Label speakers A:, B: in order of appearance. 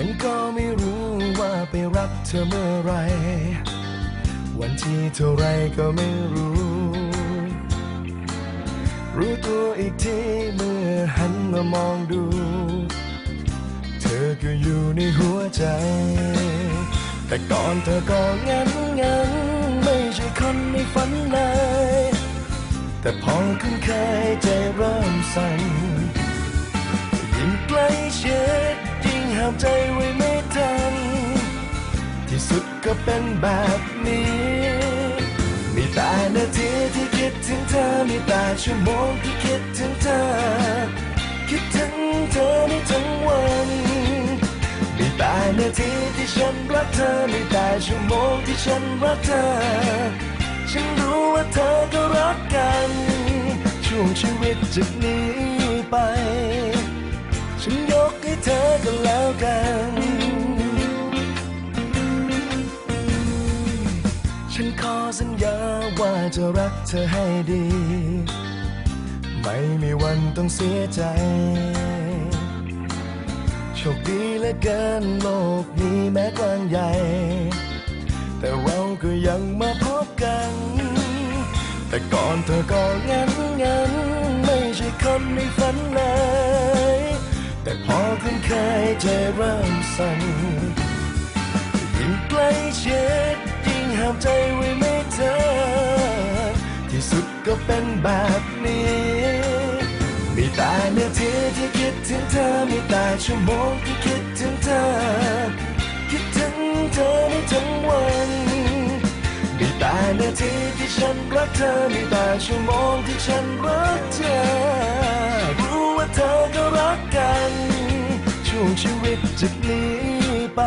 A: ฉันก็ไม่รู้ว่าไปรักเธอเมื่อไร วันที่เท่าไรก็ไม่รู้ รู้ตัวอีกทีเมื่อหันมามองดู เธอก็อยู่ในหัวใจ แต่ก่อนเธอก็งั้นงั้นไม่ใช่คนในฝันเลย แต่พอคุ้นเคยใจเริ่มสั่นยิ่งใกล้ชิดามใจไว้ไม่ทัน ที่สุดก็เป็นแบบนี้ มีแต่นาทีที่คิดถึงเธอ มีแต่ชั่วโมงที่คิดถึงเธอ คิดถึงเธอในทั้งวัน มีแต่นาทีที่ฉันรักเธอ มีแต่ชั่วโมงที่ฉันรักเธอ ฉันรู้ว่าเธอก็รักกัน ช่วงชีวิตจากนี้ไป ฉันยกให้เธอกัน ฉันขอสัญญาว่าจะรักเธอให้ดี ไม่มีวันต้องเสียใจ โชคดีเหลือเกินโลกนี้แม้กว้างใหญ่ แต่เราก็ยังมาพบกัน แต่ก่อนเธอก็งั้นงั้นไม่ใช่คนในฝันเลยแต่พอคุ้นเคยใจเริ่มสั่นยิ่งใกล้ชิดามใจไว้ไม่เธอ ที่สุดก็เป็นแบบนี้ มีแต่นาทีที่คิดถึงเธอ มีแต่ชั่วโมงที่คิดถึงเธอ คิดถึงเธอในทั้งวัน มีแต่นาทีที่ฉันรักเธอ มีแต่ชั่วโมงที่ฉันรักเธอ รู้ว่าเธอก็รักกัน ช่วงชีวิตจากนี้ไป